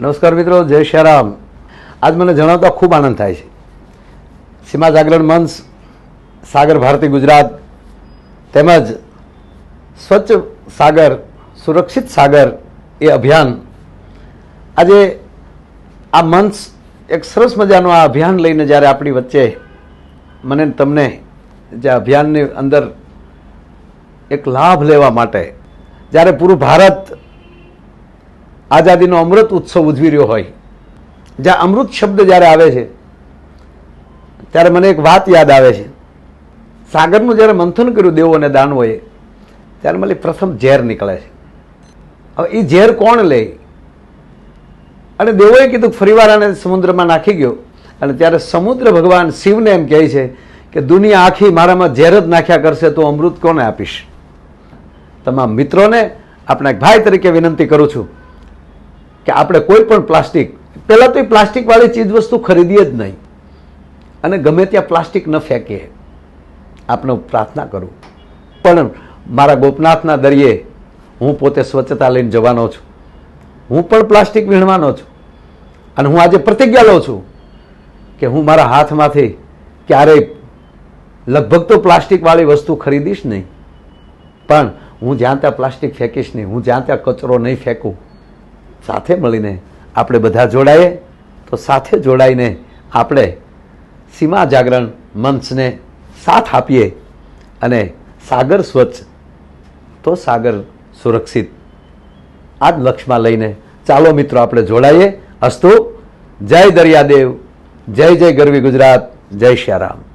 નમસ્કાર મિત્રો, જય શ્યારામ. આજ મને જણાવતા ખૂબ આનંદ થાય છે. સીમા જાગરણ મંચ, સાગર ભારતી ગુજરાત, તેમજ સ્વચ્છ સાગર, સુરક્ષિત સાગર એ અભિયાન. આજે આ મંચ એક સરસ મજાનું આ અભિયાન લઈને જ્યારે આપણી વચ્ચે મને તમને જે અભિયાનની અંદર એક લાભ લેવા માટે, જ્યારે પૂરું ભારત આઝાદીનો અમૃત ઉત્સવ ઉજવી રહ્યો હોય. જ્યાં અમૃત શબ્દ જ્યારે આવે છે, ત્યારે મને એક વાત યાદ આવે છે. સાગરનું જ્યારે મંથન કર્યું દેવો અને દાનવોએ, ત્યારે મને પ્રથમ ઝેર નીકળે છે. હવે એ ઝેર કોણ લે? અને દેવોએ કીધું ફરીવાર આને સમુદ્રમાં નાખી ગયો. અને ત્યારે સમુદ્ર ભગવાન શિવને એમ કહે છે કે દુનિયા આખી મારામાં ઝેર જ નાખ્યા કરશે તો અમૃત કોને આપીશ? તમામ મિત્રોને આપણા ભાઈ તરીકે વિનંતી કરું છું. કે આપણે કોઈ પણ પ્લાસ્ટિક, પહેલાં તો એ પ્લાસ્ટિકવાળી ચીજ વસ્તુ ખરીદીએ જ નહીં. અને ગમે ત્યાં પ્લાસ્ટિક ન ફેંકીએ આપણે પ્રાર્થના કરું. પણ મારા ગોપનાથના દરિયે હું પોતે સ્વચ્છતા લઈને જવાનો છું. હું પણ પ્લાસ્ટિક વીણવાનો છું. અને હું આજે પ્રતિજ્ઞા લઉં છું કે હું મારા હાથમાંથી ક્યારેય લગભગ તો પ્લાસ્ટિકવાળી વસ્તુ ખરીદીશ નહીં. પણ હું જ્યાં ત્યાં પ્લાસ્ટિક ફેંકીશ નહીં, હું જ્યાં ત્યાં કચરો નહીં ફેંકું સાથે મળીને આપણે બધા જોડાઈએ, તો સાથે જોડાઈને આપણે સીમા જાગરણ મંચને સાથ આપીએ અને સાગર સ્વચ્છ, તો સાગર સુરક્ષિત. આ જ લક્ષ્યમાં લઈને ચાલો મિત્રો આપણે જોડાઈએ. અસ્તુ, જય દરિયાદેવ, જય જય ગરવી ગુજરાત, જય શ્યારામ